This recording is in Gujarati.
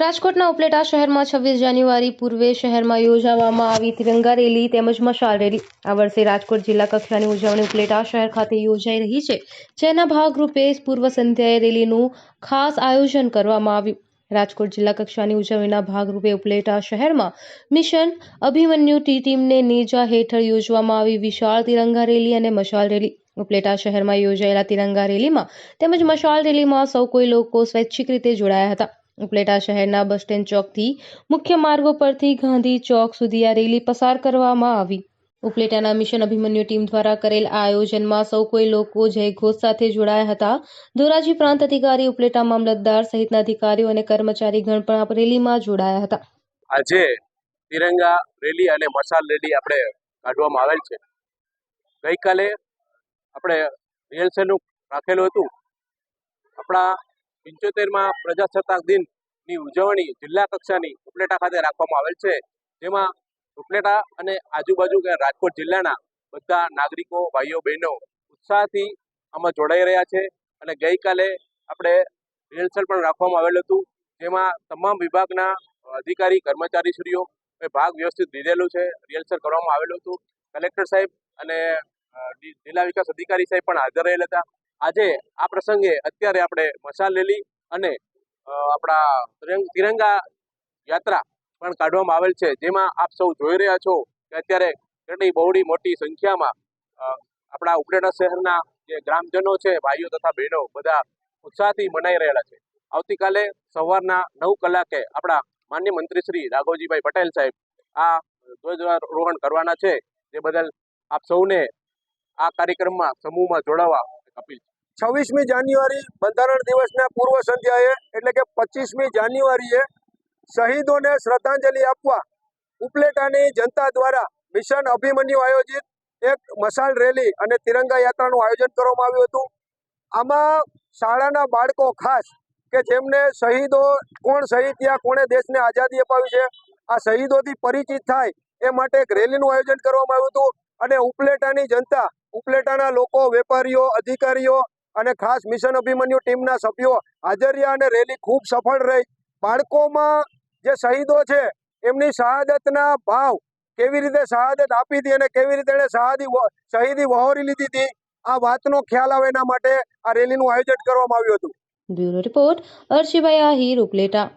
રાજકોટના ઉપલેટા શહેરમાં છવ્વીસ જાન્યુઆરી પૂર્વે શહેરમાં યોજાવામાં આવી તિરંગા રેલી તેમજ મશાલ રેલી. આ વર્ષે રાજકોટ જિલ્લા કક્ષાની ઉજવણી ઉપલેટા શહેર ખાતે યોજાઈ રહી છે, જેના ભાગરૂપે પૂર્વ સંધ્યાએ રેલીનું ખાસ આયોજન કરવામાં આવ્યું. રાજકોટ જિલ્લા કક્ષાની ઉજવણીના ભાગરૂપે ઉપલેટા શહેરમાં મિશન અભિમન્યુ ટી ટીમને નેજા હેઠળ યોજવામાં આવી વિશાળ તિરંગા રેલી અને મશાલ રેલી. ઉપલેટા શહેરમાં યોજાયેલા તિરંગા રેલીમાં તેમજ મશાલ રેલીમાં સૌ કોઈ લોકો સ્વૈચ્છિક રીતે જોડાયા હતા. ઉપલેટા શહેરના બસ સ્ટેન્ડ ચોકથી મુખ્ય માર્ગો પરથી ગાંધી ચોક સુધી આ રેલી પસાર કરવામાં આવી. ઉપલેટાના મિશન અભિમન્યુ ટીમ દ્વારા કરેલ આ આયોજનમાં સૌ કોઈ લોકો જયઘોષ સાથે જોડાયા હતા. ધોરાજી પ્રાંત અધિકારી, ઉપલેટા મામલતદાર સહિતના અધિકારીઓ અને કર્મચારીગણ પણ આ રેલીમાં જોડાયા હતા. આજે તિરંગા રેલી અને મશાલ રેલી આપણે કાઢવામાં આવેલ છે. ગઈકાલે આપણે રિહર્સલનું રાખેલું હતું. આપણા પંચોતેરમાં પ્રજાસત્તાક દિનની ઉજવણી જિલ્લા કક્ષાની ઉપલેટા ખાતે રાખવામાં આવેલ છે. જેમાં ઉપલેટા અને આજુબાજુ કે રાજકોટ જિલ્લાના બધા નાગરિકો, ભાઈઓ, બહેનો ઉત્સાહથી આમાં જોડાઈ રહ્યા છે અને ગઈકાલે આપણે રિહર્સલ પણ રાખવામાં આવેલું હતું. જેમાં તમામ વિભાગના અધિકારી, કર્મચારીશ્રીઓ ભાગ વ્યવસ્થિત લીધેલું છે. રિહર્સલ કરવામાં આવેલું હતું. કલેક્ટર સાહેબ અને જિલ્લા વિકાસ અધિકારી સાહેબ પણ હાજર રહેલ હતા. આજે આ પ્રસંગે અત્યારે આપણે મશાલ રેલી અને આપણા તિરંગા યાત્રા પણ કાઢવામાં આવેલ છે. જેમાં આપ સૌ જોઈ રહ્યા છો કે અત્યારે ઘણી બહોળી મોટી સંખ્યામાં આપણા ઉપલેટા શહેરના જે ગ્રામજનો છે, ભાઈઓ તથા બહેનો બધા ઉત્સાહથી મનાઈ રહેલા છે. આવતીકાલે સવારના નવ કલાકે આપણા માન્ય મંત્રી શ્રી રાઘવજીભાઈ પટેલ સાહેબ આ ધ્વજારોહણ કરવાના છે. જે બદલ આપ સૌને આ કાર્યક્રમમાં સમૂહમાં જોડાવા અપીલ છવ્વીસમી જાન્યુઆરી બંધારણ દિવસના પૂર્વ સંધ્યાએ, એટલે કે પચીસમી જાન્યુઆરીએ, શહીદોને શ્રદ્ધાંજલિ આપવા ઉપલેટાની જનતા દ્વારા મિશન અભિમન્યુ આયોજિત એક મશાલ રેલી અને તિરંગા યાત્રાનું આયોજન કરવામાં આવ્યું હતું. આમાં શાળાના બાળકો ખાસ કે જેમને શહીદો કોણ શહીદ થયા, કોણે દેશને આઝાદી અપાવી છે, આ શહીદોથી પરિચિત થાય એ માટે એક રેલીનું આયોજન કરવામાં આવ્યું હતું. અને ઉપલેટાની જનતા ઉપલેટાના લોકો, વેપારીઓ, અધિકારીઓ અને ખાસ મિશન અભિમન્યુ ટીમના સભ્યો હાજર અને રેલી ખૂબ સફળ રહી. બાળકોમાં જે શહીદો છે, એમની શહાદતના ભાવ કેવી રીતે શહાદત આપી હતી અને કેવી રીતે એણે શહાદી શહીદી વહોરી લીધી હતી, આ વાતનો ખ્યાલ આવે એના માટે આ રેલીનું આયોજન કરવામાં આવ્યું હતું. Bureau report Arshibhai Ahir, Upleta.